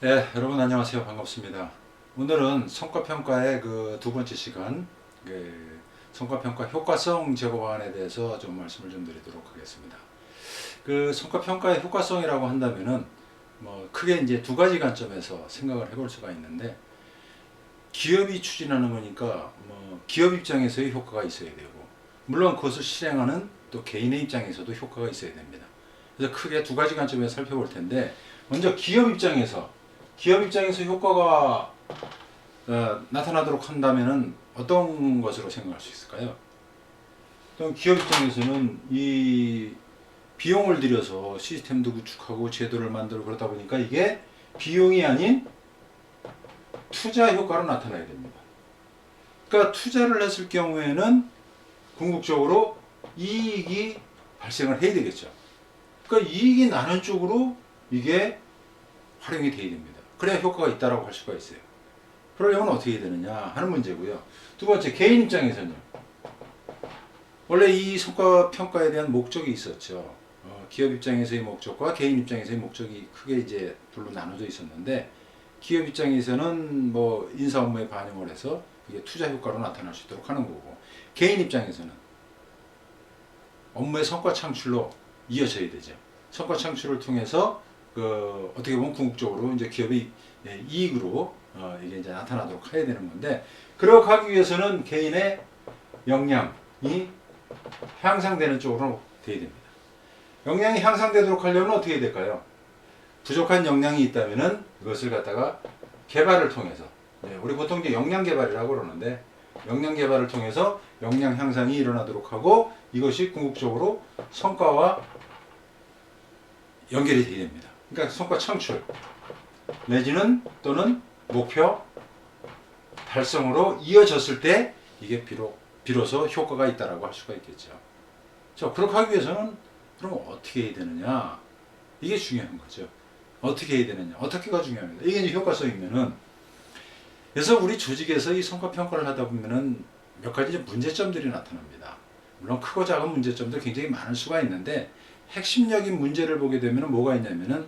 네, 여러분 안녕하세요. 반갑습니다. 오늘은 성과평가의 그 두 번째 시간, 그 성과평가 효과성 제고 방안에 대해서 좀 말씀을 좀 드리도록 하겠습니다. 그 성과평가의 효과성이라고 한다면은 뭐 크게 이제 두 가지 관점에서 생각을 해볼 수가 있는데 기업이 추진하는 거니까 뭐 기업 입장에서의 효과가 있어야 되고 물론 그것을 실행하는 또 개인의 입장에서도 효과가 있어야 됩니다. 그래서 크게 두 가지 관점에서 살펴볼 텐데 먼저 기업 입장에서 기업 입장에서 효과가 어, 나타나도록 한다면은 어떤 것으로 생각할 수 있을까요? 또 기업 입장에서는 이 비용을 들여서 시스템도 구축하고 제도를 만들고 그러다 보니까 이게 비용이 아닌 투자 효과로 나타나야 됩니다. 그러니까 투자를 했을 경우에는 궁극적으로 이익이 발생을 해야 되겠죠. 그러니까 이익이 나는 쪽으로 이게 활용이 돼야 됩니다. 그래야 효과가 있다라고 할 수가 있어요. 그러려면 어떻게 되느냐 하는 문제고요. 두 번째 개인 입장에서는요. 원래 이 성과 평가에 대한 목적이 있었죠. 어, 기업 입장에서의 목적과 개인 입장에서의 목적이 크게 이제 둘로 나눠져 있었는데 기업 입장에서는 뭐 인사 업무에 반영을 해서 이게 투자 효과로 나타날 수 있도록 하는 거고 개인 입장에서는 업무의 성과 창출로 이어져야 되죠. 성과 창출을 통해서 그 어떻게 보면 궁극적으로 이제 기업의 예, 이익으로 어 이게 이제 나타나도록 해야 되는 건데 그렇게 하기 위해서는 개인의 역량이 향상되는 쪽으로 돼야 됩니다. 역량이 향상되도록 하려면 어떻게 해야 될까요? 부족한 역량이 있다면은 그것을 갖다가 개발을 통해서 예, 우리 보통 이제 역량 개발이라고 그러는데 역량 개발을 통해서 역량 향상이 일어나도록 하고 이것이 궁극적으로 성과와 연결이 되게 됩니다. 그러니까 성과 창출 내지는 또는 목표 달성으로 이어졌을 때 이게 비록 비로소 효과가 있다라고 할 수가 있겠죠. 자, 그렇게 하기 위해서는 그럼 어떻게 해야 되느냐? 이게 중요한 거죠. 어떻게 해야 되느냐? 어떻게가 중요합니다. 이게 이제 효과성이면은 그래서 우리 조직에서 이 성과 평가를 하다 보면은 몇 가지 문제점들이 나타납니다. 물론 크고 작은 문제점도 굉장히 많을 수가 있는데 핵심적인 문제를 보게 되면 뭐가 있냐면은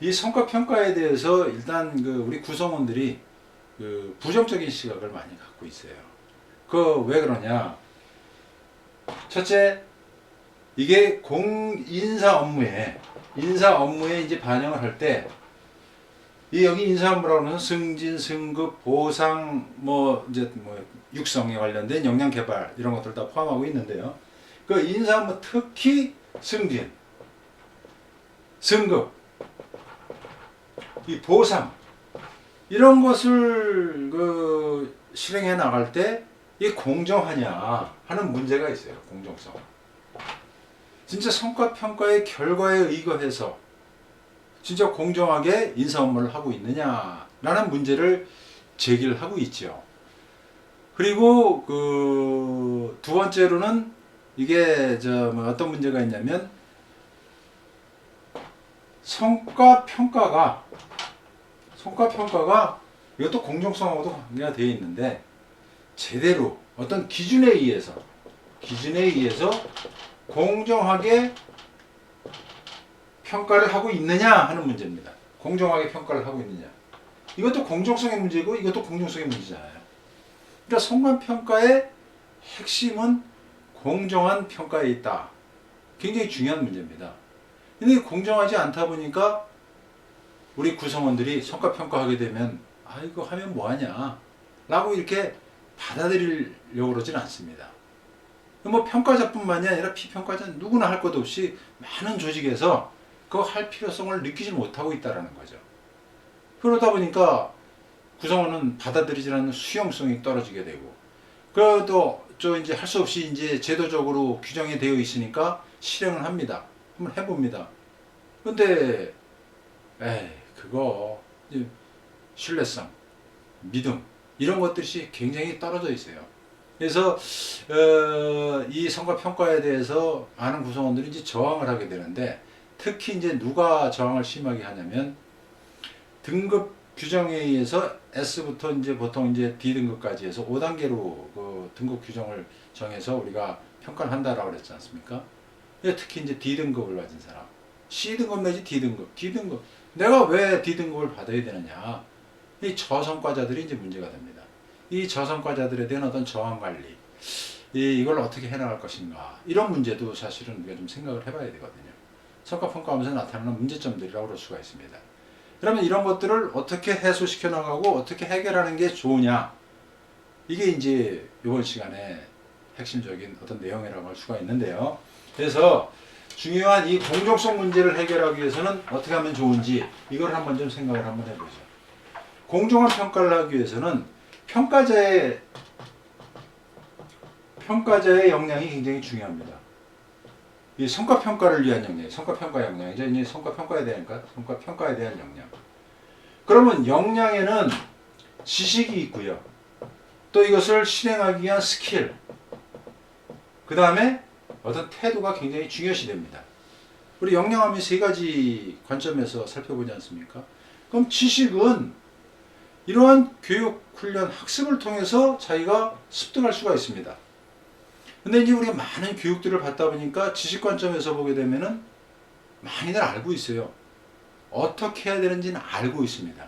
이 성과 평가에 대해서 일단 그 우리 구성원들이 그 부정적인 시각을 많이 갖고 있어요. 그 왜 그러냐? 첫째 이게 공 인사 업무에 인사 업무에 이제 반영을 할 때 이 여기 인사 업무라고 하면 승진, 승급, 보상, 뭐 이제 뭐 육성에 관련된 역량 개발 이런 것들 다 포함하고 있는데요. 그 인사 업무 특히 승진, 승급, 이 보상 이런 것을 그 실행해 나갈 때 이 공정하냐 하는 문제가 있어요. 공정성. 진짜 성과 평가의 결과에 의거해서 진짜 공정하게 인사 업무를 하고 있느냐라는 문제를 제기를 하고 있죠. 그리고 그 두 번째로는 이게 저뭐 어떤 문제가 있냐면 성과 평가가 성과 평가가 이것도 공정성하고도 관계가 되어 있는데 제대로 어떤 기준에 의해서 기준에 의해서 공정하게 평가를 하고 있느냐 하는 문제입니다. 공정하게 평가를 하고 있느냐. 이것도 공정성의 문제고 이것도 공정성의 문제잖아요. 그러니까 성관 평가의 핵심은 공정한 평가에 있다. 굉장히 중요한 문제입니다. 근데 공정하지 않다 보니까 우리 구성원들이 성과 평가하게 되면 아 이거 하면 뭐 하냐 라고 이렇게 받아들이려고 그러진 않습니다. 뭐 평가자뿐만이 아니라 피평가자 누구나 할 것 없이 많은 조직에서 그거 할 필요성을 느끼지 못하고 있다라는 거죠. 그러다 보니까 구성원은 받아들이지 않는 수용성이 떨어지게 되고 그래도 저 이제 할 수 없이 이제 제도적으로 규정이 되어 있으니까 실행을 합니다. 한번 해봅니다. 근데 에이 그거 신뢰성, 믿음 이런 것들이 굉장히 떨어져 있어요. 그래서 어, 이 성과 평가에 대해서 많은 구성원들이 이제 저항을 하게 되는데 특히 이제 누가 저항을 심하게 하냐면 등급 규정에 의해서 S부터 이제 보통 이제 D 등급까지 해서 5단계로 그 등급 규정을 정해서 우리가 평가를 한다라고 그랬지 않습니까? 근데 특히 이제 D 등급을 가진 사람 C등급 내지 D등급, D등급. 내가 왜 D등급을 받아야 되느냐? 이 저성과자들이 이제 문제가 됩니다. 이 저성과자들에 대한 어떤 저항 관리, 이 이걸 어떻게 해나갈 것인가 이런 문제도 사실은 우리가 좀 생각을 해봐야 되거든요. 성과평가하면서 나타나는 문제점들이라고 볼 수가 있습니다. 그러면 이런 것들을 어떻게 해소시켜 나가고 어떻게 해결하는 게 좋으냐 이게 이제 이번 시간에 핵심적인 어떤 내용이라고 할 수가 있는데요. 그래서 중요한 이 공정성 문제를 해결하기 위해서는 어떻게 하면 좋은지 이걸 한번 좀 생각을 한번 해보죠. 공정한 평가를 하기 위해서는 평가자의 평가자의 역량이 굉장히 중요합니다. 이 성과 평가를 위한 역량, 성과 평가 역량, 이제 이제 성과 평가에 대한가 성과 평가에 대한 역량. 그러면 역량에는 지식이 있고요. 또 이것을 실행하기 위한 스킬. 그 다음에 어떤 태도가 굉장히 중요시 됩니다. 우리 역량하면 세 가지 관점에서 살펴보지 않습니까? 그럼 지식은 이러한 교육, 훈련, 학습을 통해서 자기가 습득할 수가 있습니다. 근데 이제 우리가 많은 교육들을 받다 보니까 지식 관점에서 보게 되면은 많이들 알고 있어요. 어떻게 해야 되는지는 알고 있습니다.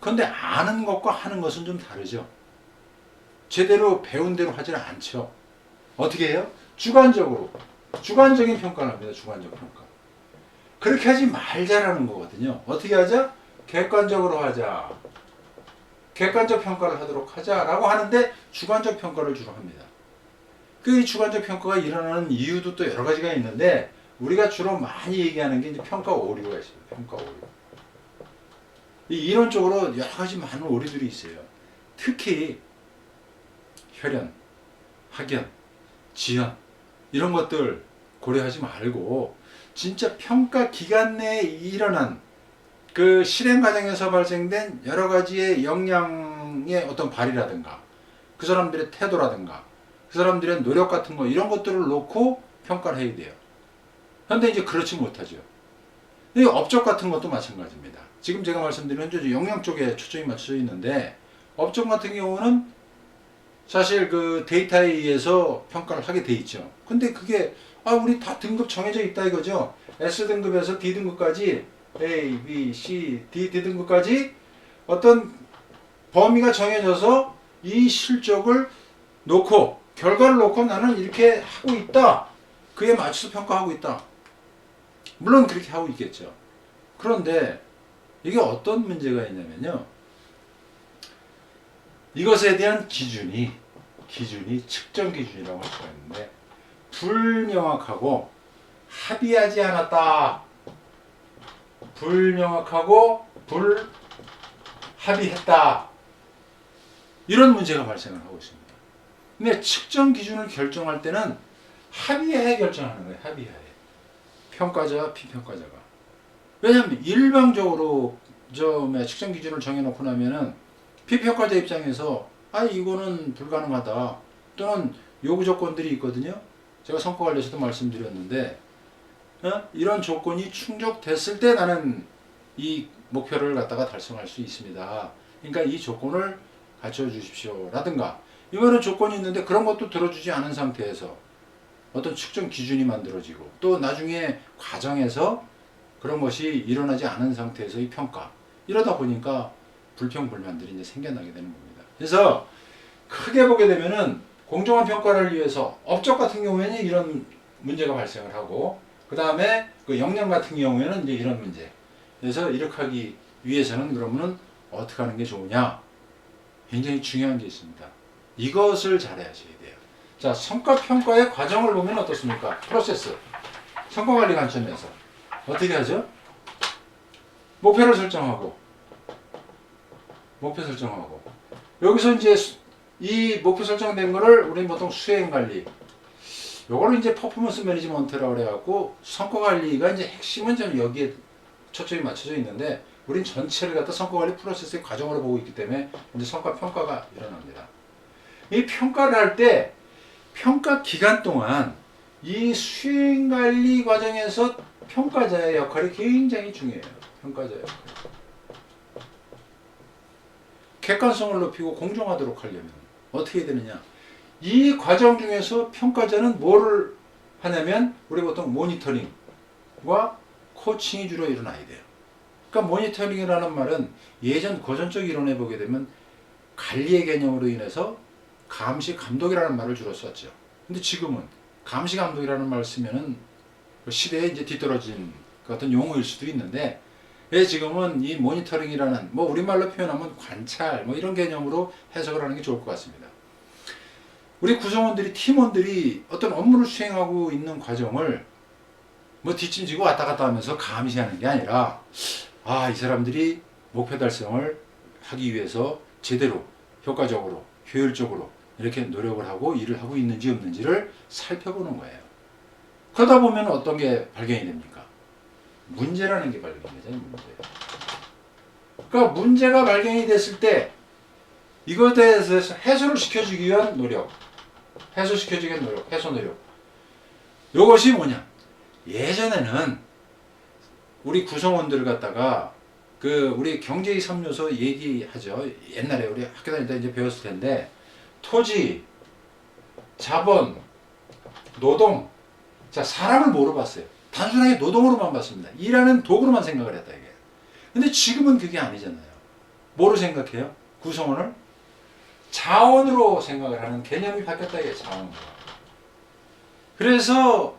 그런데 아는 것과 하는 것은 좀 다르죠. 제대로 배운 대로 하지는 않죠. 어떻게 해요? 주관적으로. 주관적인 평가를 합니다. 주관적 평가. 그렇게 하지 말자라는 거거든요. 어떻게 하자? 객관적으로 하자. 객관적 평가를 하도록 하자라고 하는데 주관적 평가를 주로 합니다. 그 주관적 평가가 일어나는 이유도 또 여러 가지가 있는데 우리가 주로 많이 얘기하는 게 이제 평가 오류가 있습니다. 평가 오류. 이 이론적으로 여러 가지 많은 오류들이 있어요. 특히 혈연, 학연, 지연 이런 것들 고려하지 말고 진짜 평가 기간 내에 일어난 그 실행 과정에서 발생된 여러 가지의 역량의 어떤 발휘라든가 그 사람들의 태도라든가 그 사람들의 노력 같은 거 이런 것들을 놓고 평가를 해야 돼요. 그런데 이제 그렇지 못하죠. 이 업적 같은 것도 마찬가지입니다. 지금 제가 말씀드린 현 영양 쪽에 초점이 맞춰져 있는데 업종 같은 경우는 사실 그 데이터에 의해서 평가를 하게 돼 있죠. 근데 그게 아 우리 다 등급 정해져 있다 이거죠. S 등급에서 D 등급까지 A, B, C, D, D 등급까지 어떤 범위가 정해져서 이 실적을 놓고 결과를 놓고 나는 이렇게 하고 있다. 그에 맞춰서 평가하고 있다. 물론 그렇게 하고 있겠죠. 그런데 이게 어떤 문제가 있냐면요. 이것에 대한 기준이 기준이 측정 기준이라고 할 수가 있는데 불명확하고 합의하지 않았다. 불명확하고 불합의했다. 이런 문제가 발생을 하고 있습니다. 근데 측정 기준을 결정할 때는 합의하에 결정하는 거예요. 합의하에. 평가자와 비평가자가. 왜냐하면 일방적으로 점의 측정 기준을 정해놓고 나면은 비평가자 입장에서 아 이거는 불가능하다 또는 요구 조건들이 있거든요. 제가 성과 관리에서도 말씀드렸는데 어? 이런 조건이 충족됐을 때 나는 이 목표를 갖다가 달성할 수 있습니다. 그러니까 이 조건을 갖춰 주십시오 라든가 이거는 조건이 있는데 그런 것도 들어주지 않은 상태에서 어떤 측정 기준이 만들어지고 또 나중에 과정에서 그런 것이 일어나지 않은 상태에서의 평가 이러다 보니까 불평불만들이 이제 생겨나게 되는 겁니다. 그래서 크게 보게 되면은 공정한 평가를 위해서 업적 같은 경우에는 이런 문제가 발생을 하고 그 다음에 그 역량 같은 경우에는 이제 이런 문제. 그래서 이렇게 하기 위해서는 그러면은 어떻게 하는 게 좋으냐? 굉장히 중요한 게 있습니다. 이것을 잘 하셔야 돼요. 자, 성과 평가의 과정을 보면 어떻습니까? 프로세스. 성과 관리 관점에서 어떻게 하죠? 목표를 설정하고 목표 설정하고 여기서 이제 수- 이 목표 설정된 거를 우리는 보통 수행 관리 요거를 이제 퍼포먼스 매니지먼트라고 그래갖고 성과 관리가 이제 핵심은 좀 여기에 초점이 맞춰져 있는데 우린 전체를 갖다 성과 관리 프로세스의 과정으로 보고 있기 때문에 이제 성과 평가가 일어납니다. 이 평가를 할 때 평가 기간 동안 이 수행 관리 과정에서 평가자의 역할이 굉장히 중요해요. 평가자의 역할. 객관성을 높이고 공정하도록 하려면 어떻게 되느냐? 이 과정 중에서 평가자는 뭐를 하냐면 우리 보통 모니터링과 코칭이 주로 일어나야 돼요. 그러니까 모니터링이라는 말은 예전 고전적 이론에 보게 되면 관리의 개념으로 인해서 감시 감독이라는 말을 주로 썼죠. 근데 지금은 감시 감독이라는 말을 쓰면은 그 시대에 이제 뒤떨어진 그 어떤 용어일 수도 있는데 왜 지금은 이 모니터링이라는 뭐 우리말로 표현하면 관찰 뭐 이런 개념으로 해석을 하는 게 좋을 것 같습니다. 우리 구성원들이 팀원들이 어떤 업무를 수행하고 있는 과정을 뭐 뒷짐지고 왔다 갔다 하면서 감시하는 게 아니라 아 이 사람들이 목표 달성을 하기 위해서 제대로 효과적으로 효율적으로 이렇게 노력을 하고 일을 하고 있는지 없는지를 살펴보는 거예요. 그러다 보면 어떤 게 발견이 됩니까? 문제라는 게 발견이 되죠. 문제. 그러니까 문제가 발견이 됐을 때 이것에 대해서 해소를 시켜주기 위한 노력, 해소시켜주기 위한 노력, 해소 노력. 이것이 뭐냐? 예전에는 우리 구성원들을 갖다가 그 우리 경제의 3요소 얘기하죠. 옛날에 우리 학교 다닐 때 이제 배웠을 텐데 토지, 자본, 노동. 자, 사람을 뭐로 봤어요? 단순하게 노동으로만 봤습니다. 일하는 도구로만 생각을 했다 이게. 근데 지금은 그게 아니잖아요. 뭐로 생각해요? 구성원을 자원으로 생각을 하는 개념이 바뀌었다 이게 자원으로. 그래서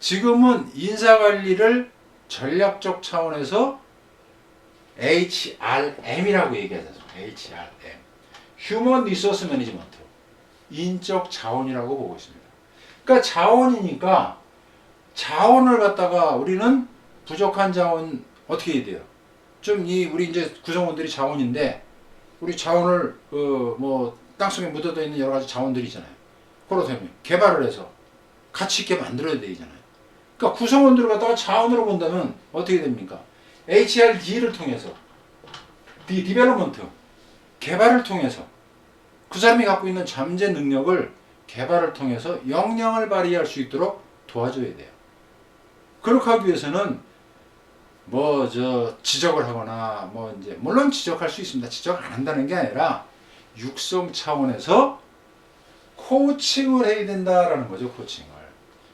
지금은 인사 관리를 전략적 차원에서 HRM이라고 얘기하죠. HRM. 휴먼 리소스 매니지먼트. 인적 자원이라고 보고 있습니다. 그러니까 자원이니까 자원을 갖다가 우리는 부족한 자원 어떻게 해야 돼요? 좀 이 우리 이제 구성원들이 자원인데 우리 자원을 그뭐 땅속에 묻어져 있는 여러 가지 자원들이 있잖아요. 그렇다면 개발을 해서 가치 있게 만들어야 되잖아요. 그러니까 구성원들을 갖다가 자원으로 본다면 어떻게 됩니까? HRD를 통해서 디 디벨롭먼트 개발을 통해서 그 사람이 갖고 있는 잠재 능력을 개발을 통해서 역량을 발휘할 수 있도록 도와줘야 돼요. 그렇게 하기 위해서는 뭐 저 지적을 하거나 뭐 이제 물론 지적할 수 있습니다. 지적 안 한다는 게 아니라 육성 차원에서 코칭을 해야 된다라는 거죠. 코칭을.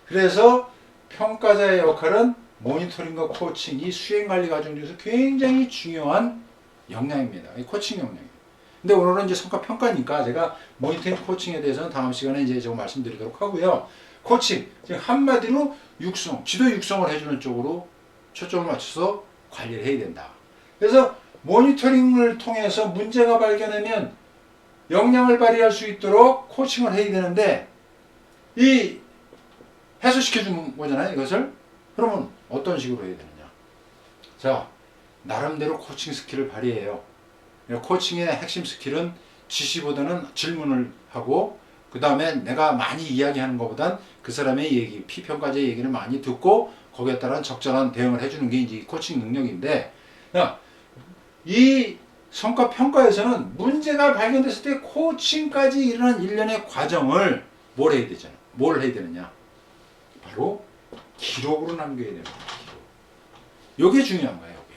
그래서 평가자의 역할은 모니터링과 코칭 이 수행 관리 과정 중에서 굉장히 중요한 역량입니다. 이 코칭 역량이에요. 근데 오늘은 이제 성과 평가니까 제가 모니터링 코칭에 대해서는 다음 시간에 이제 좀 말씀드리도록 하고요. 코칭, 즉 한마디로 육성, 지도 육성을 해주는 쪽으로 초점을 맞춰서 관리를 해야 된다. 그래서 모니터링을 통해서 문제가 발견되면 역량을 발휘할 수 있도록 코칭을 해야 되는데 이 해소시켜 주는 거잖아요, 이것을. 그러면 어떤 식으로 해야 되느냐? 자, 나름대로 코칭 스킬을 발휘해요. 코칭의 핵심 스킬은 지시보다는 질문을 하고 그 다음에 내가 많이 이야기하는 것보단 그 사람의 얘기, 피평가자의 얘기를 많이 듣고 거기에 따른 적절한 대응을 해주는 게 이제 코칭 능력인데 야, 이 성과 평가에서는 문제가 발견됐을 때 코칭까지 일어난 일련의 과정을 뭘 해야 되잖아. 뭘 해야 되느냐? 바로 기록으로 남겨야 됩니다. 기록. 이게 중요한 거예요. 이게.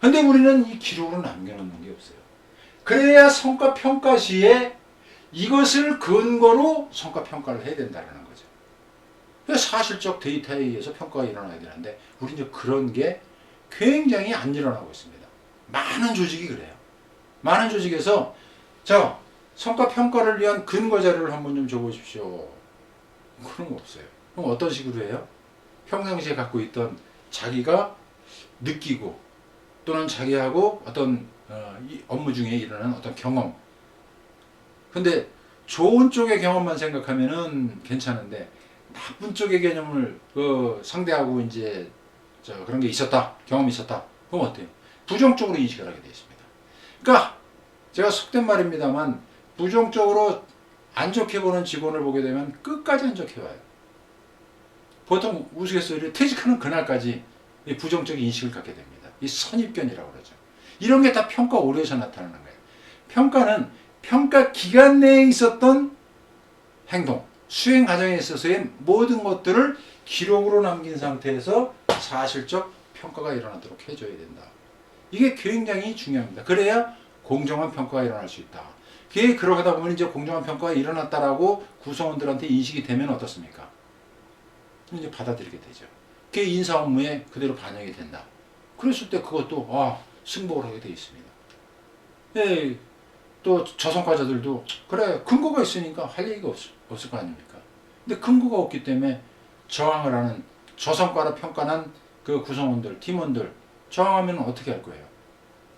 근데 우리는 이 기록으로 남겨놓는 게 없어요. 그래야 성과 평가 시에 이것을 근거로 성과 평가를 해야 된다는 거죠. 사실적 데이터에 의해서 평가가 일어나야 되는데 우리 이제 그런 게 굉장히 안 일어나고 있습니다. 많은 조직이 그래요. 많은 조직에서 자 성과 평가를 위한 근거 자료를 한번 좀 줘보십시오. 그런 거 없어요. 그럼 어떤 식으로 해요? 평상시에 갖고 있던 자기가 느끼고 또는 자기하고 어떤 어, 이 업무 중에 일어나는 어떤 경험. 근데 좋은 쪽의 경험만 생각하면은 괜찮은데 나쁜 쪽의 개념을 그 상대하고 이제 저 그런 게 있었다 경험이 있었다 그럼 어때요? 부정적으로 인식을 하게 되어 있습니다. 그러니까 제가 속된 말입니다만 부정적으로 안 좋게 보는 직원을 보게 되면 끝까지 안 좋게 봐요. 보통 우스갯소리를 퇴직하는 그날까지 이 부정적 인식을 갖게 됩니다. 이 선입견이라고 그러죠. 이런 게 다 평가 오류에서 나타나는 거예요. 평가는 평가 기간 내에 있었던 행동, 수행 과정에 있어서의 모든 것들을 기록으로 남긴 상태에서 사실적 평가가 일어나도록 해줘야 된다. 이게 굉장히 중요합니다. 그래야 공정한 평가가 일어날 수 있다. 그게 그러다 보면 이제 공정한 평가가 일어났다라고 구성원들한테 인식이 되면 어떻습니까? 이제 받아들이게 되죠. 그게 인사 업무에 그대로 반영이 된다. 그랬을 때 그것도 아 승복을 하게 돼 있습니다. 예, 또 저성과자들도 그래 근거가 있으니까 할 얘기가 없, 없을 거 아닙니까? 근데 근거가 없기 때문에 저항을 하는 저성과를 평가한 그 구성원들, 팀원들 저항하면 어떻게 할 거예요?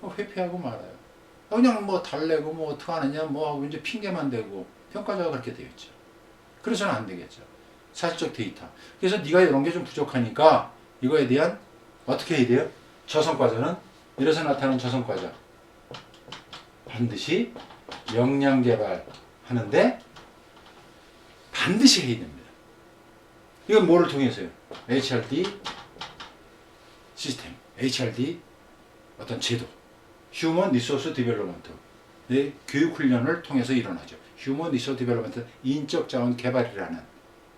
어, 회피하고 말아요. 그냥 뭐 달래고 뭐 어떻게 하느냐 뭐 하고 이제 핑계만 대고 평가자가 그렇게 되어 있죠. 그래서는 안 되겠죠. 사실적 데이터. 그래서 네가 이런 게 좀 부족하니까 이거에 대한 어떻게 해야 돼요? 저성과자는 이래서 나타나는 저성과자 반드시 역량 개발하는데 반드시 해야 됩니다. 이건 뭐를 통해서요? HRD 시스템, HRD 어떤 제도, 휴먼 리소스 디벨롭먼트 의 교육 훈련을 통해서 일어나죠. 휴먼 리소스 디벨롭먼트 인적 자원 개발이라는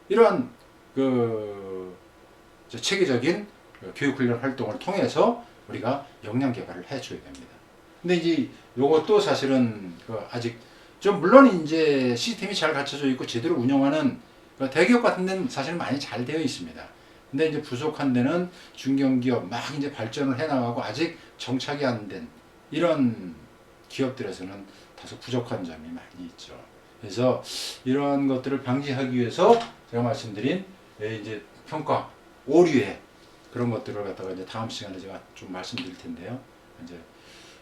이러한 그저 체계적인 그 교육 훈련 활동을 통해서 우리가 역량 개발을 해줘야 됩니다. 근데 이제 요것도 사실은 그 아직 좀 물론 이제 시스템이 잘 갖춰져 있고 제대로 운영하는 그 대기업 같은 데는 사실 많이 잘 되어 있습니다. 근데 이제 부족한 데는 중견기업 막 이제 발전을 해 나가고 아직 정착이 안 된 이런 기업들에서는 다소 부족한 점이 많이 있죠. 그래서 이런 것들을 방지하기 위해서 제가 말씀드린 예, 이제 평가 오류에 그런 것들을 갖다가 이제 다음 시간에 제가 좀 말씀드릴 텐데요. 이제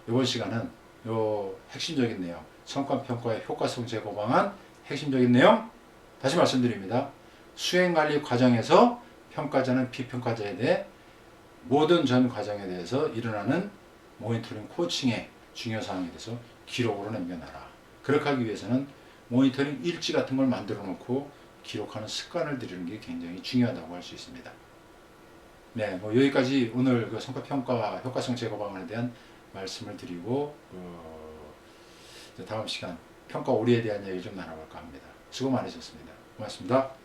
이번 시간은 요 핵심적인 내용, 성과 평가의 효과성 제고 방안 핵심적인 내용 다시 말씀드립니다. 수행 관리 과정에서 평가자는 비평가자에 대해 모든 전 과정에 대해서 일어나는 모니터링 코칭의 중요 사항에 대해서 기록으로 남겨놔라. 그렇게 하기 위해서는 모니터링 일지 같은 걸 만들어 놓고 기록하는 습관을 들이는 게 굉장히 중요하다고 할 수 있습니다. 네, 뭐 여기까지 오늘 그 성과 평가 효과성 제거 방안에 대한 말씀을 드리고 어, 다음 시간 평가 오류에 대한 얘기 좀 나눠볼까 합니다. 수고 많으셨습니다. 고맙습니다.